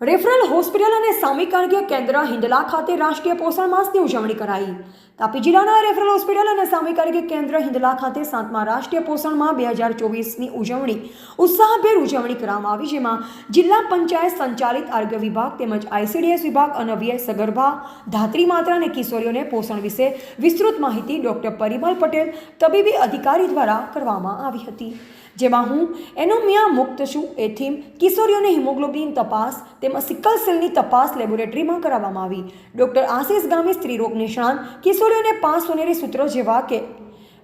Referral hospital અને સામિક આરોગ્ય કેન્દ્ર હિંડલા ખાતે રાષ્ટ્રીય પોષણ માસની ઉજવણી કરાઈ. તાપી જિલ્લાના રેફરલ હોસ્પિટલ અને સામિક આરોગ્ય કેન્દ્ર હિંડલા ખાતે સાતમા રાષ્ટ્રીય પોષણમાં બે હજાર ચોવીસની ઉજવણી, ઉત્સાહભેર ઉજવણી કરવામાં આવી, જેમાં જિલ્લા પંચાયત સંચાલિત આરોગ્ય વિભાગ તેમજ આઈસીડીએસ વિભાગ, અનવ્ય સગર્ભા, ધાત્રી માત્રા અને કિશોરીઓને પોષણ વિશે વિસ્તૃત માહિતી ડોક્ટર પરિમલ પટેલ તબીબી અધિકારી દ્વારા કરવામાં આવી હતી. જેમાં હું એનોમિયા મુક્ત છું એ થીમ કિશોરીઓને હિમોગ્લોબિન તપાસ તેમજ સિકલ સેલની તપાસ લેબોરેટરીમાં કરાવવામાં આવી. ડૉક્ટર આશિષ ગામી સ્ત્રીરોગ નિષ્ણાંત, કિશોરીઓને પાંચ સોનેરી સૂત્રો જેવા કે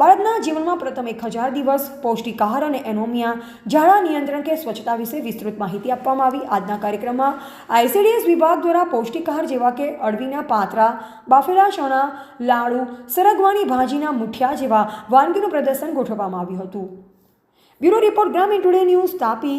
બાળકના જીવનમાં પ્રથમ એક હજાર દિવસ, પૌષ્ટિક આહાર અને એનોમિયા, ઝાડા નિયંત્રણ કે સ્વચ્છતા વિશે વિસ્તૃત માહિતી આપવામાં આવી. આજના કાર્યક્રમમાં આઈસીડીએસ વિભાગ દ્વારા પૌષ્ટિક આહાર જેવા કે અળવીના પાત્રા, બાફેલા ચણા, લાડુ, સરગવાની ભાજીના મુઠિયા જેવા વાનગીનું પ્રદર્શન ગોઠવવામાં આવ્યું હતું. Bureau report Gramin today news Tapi.